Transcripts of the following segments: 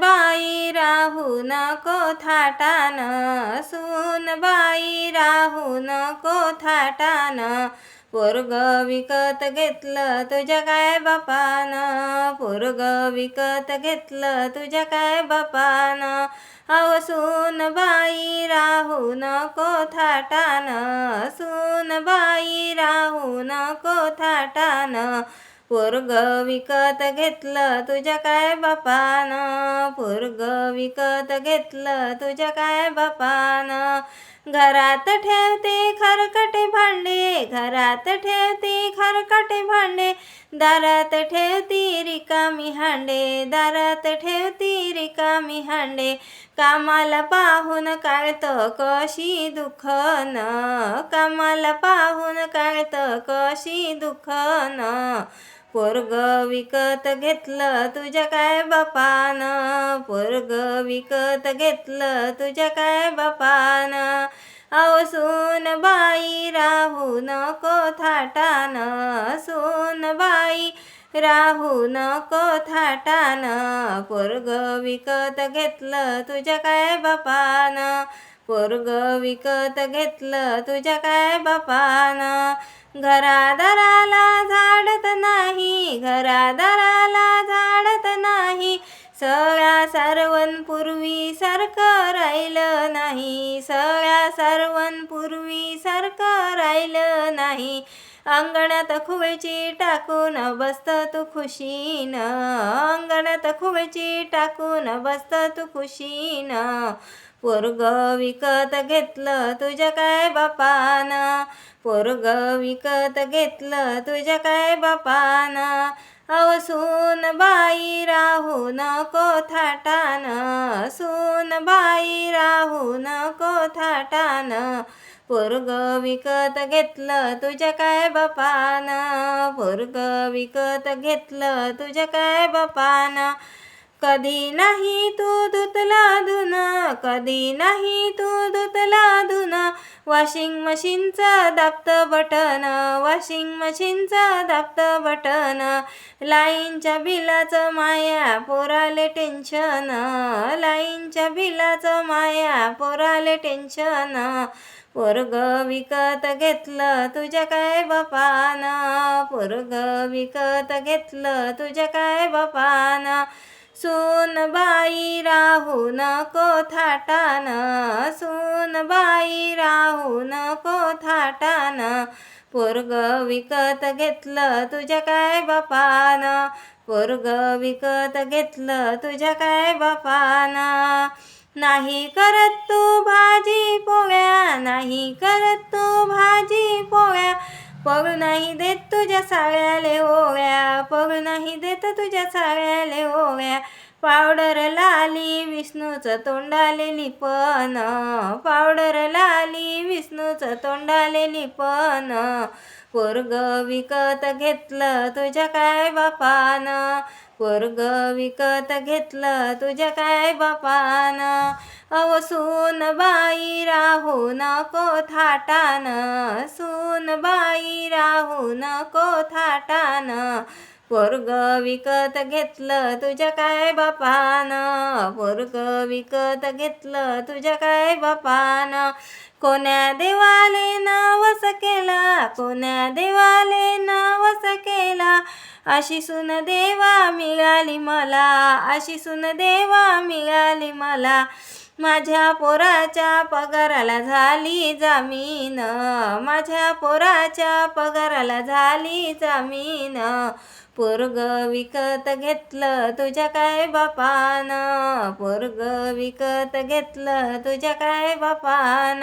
बाई राहू नको थाटान. बाई राहू नको थाटान. पोरग विकत घेतलं तुझ्या काय बापानं? पोरग विकत घेतलं तुझ्या काय बापान? अव बाई राहू नको थाटान. बाई राहू नको थाटान. पोरग विकत घेतलं तुझ्या काय बापान? पोरग विकत घेतलं तुझ्या काय बापानं? घरात ठेवते खरकटे भांडे घरात ठेवते खरकटे भांडे दारात ठेवती रिकामी हांडे दारात ठेवती रिकामी हांडे. कामाला पाहून काळत कशी दुखन कामाला पाहून काळत कशी दुखन पोरग विकत घेतलं तुझ्या काय बापान? पोरग विकत घेतलं तुझ्या काय बापान? अवसून बाई राहू नको थाटान. सून बाई राहू नको थाटान. पोरग विकत घेतलं तुझ्या काय बापान? पोरग विकत घेतलं तुझ्या काय बापानं? घरादाराला झाडत नाही घरादाराला झाडत नाही. सगळ्या सारवणपूर्वी सारखं राहिलं नाही सगळ्या सारवणपूर्वी सारखं राहिलं नाही. अंगणात खुळची टाकून बसत तू खुशीन. अंगणात खुळची टाकून बसत तू खुशीन. पोरग विकत घेतलं तुझ्या काय बापान? पोरग विकत घेतलं तुझ्या काय बापान? अवसून बाई राहू नको थाटान सून बाई राहू नको थाटान. पोरग विकत घेतलं तुझ्या काय बापान? पोरग विकत घेतलं तुझ्या काय बापान? कधी नाही तू धुतला धुन कधी नाही तू धुतला धुन वॉशिंग मशीनचं दाबतं बटन वॉशिंग मशीनचं दाबतं बटन लाईनच्या बिलाचं माया पोराले टेन्शन लाईनच्या बिलाचं माया पोराले टेन्शन पोरग विकत घेतलं तुझ्या काय बापान? पोरग विकत घेतलं तुझ्या काय बापान? सून बाई राहू नको थाटान सून बाई राहू नको थाटान. पोरग विकत घेतलं तुझ्या काय बापान? पोरग विकत घेतलं तुझ्या काय बापान? नाही करत तू भाजी पोळ्या नाही करत तू भाजी पोळ्या. पळू नाही देत तुझ्या साळ्याले ओव्या पळू नाही देत तुझ्या साळ्याले ओव्या पावडर लाली विष्णूचं तोंडाले लिपन पावडर लाली विष्णूचं तोंडाले लिपन पोरग विकत घेतलं तुझ्या काय बापान? पोरग विकत घेतलं तुझ्या काय बापान? अवसून बाई राहू नको थाटान. सून बाई राहू नको थाटान. पोरग विकत घेतलं तुझ्या काय बापान? पोरग विकत घेतलं तुझ्या काय बापान? कोण्या देवाले नावस केला? कोण्या देवाले नावस केला? अशी सुन देवा मिळाली मला अशी सुन देवा मिळाली मला. माझ्या पोराच्या पगाराला झाली जामीन माझ्या पोराच्या पगाराला झाली जामीन. पोरग विकत घेतलं तुझ्या काय बापान? पोरग विकत घेतलं तुझ्या काय बापान?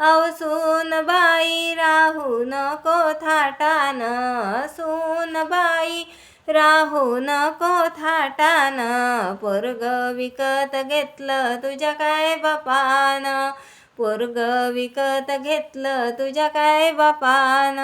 अवसून बाई राहू नको थाटान सून बाई राहू नको थाटान पोरग विकत घेतलं तुझ्या काय बापान? पोरग विकत घेतलं तुझ्या काय बापान?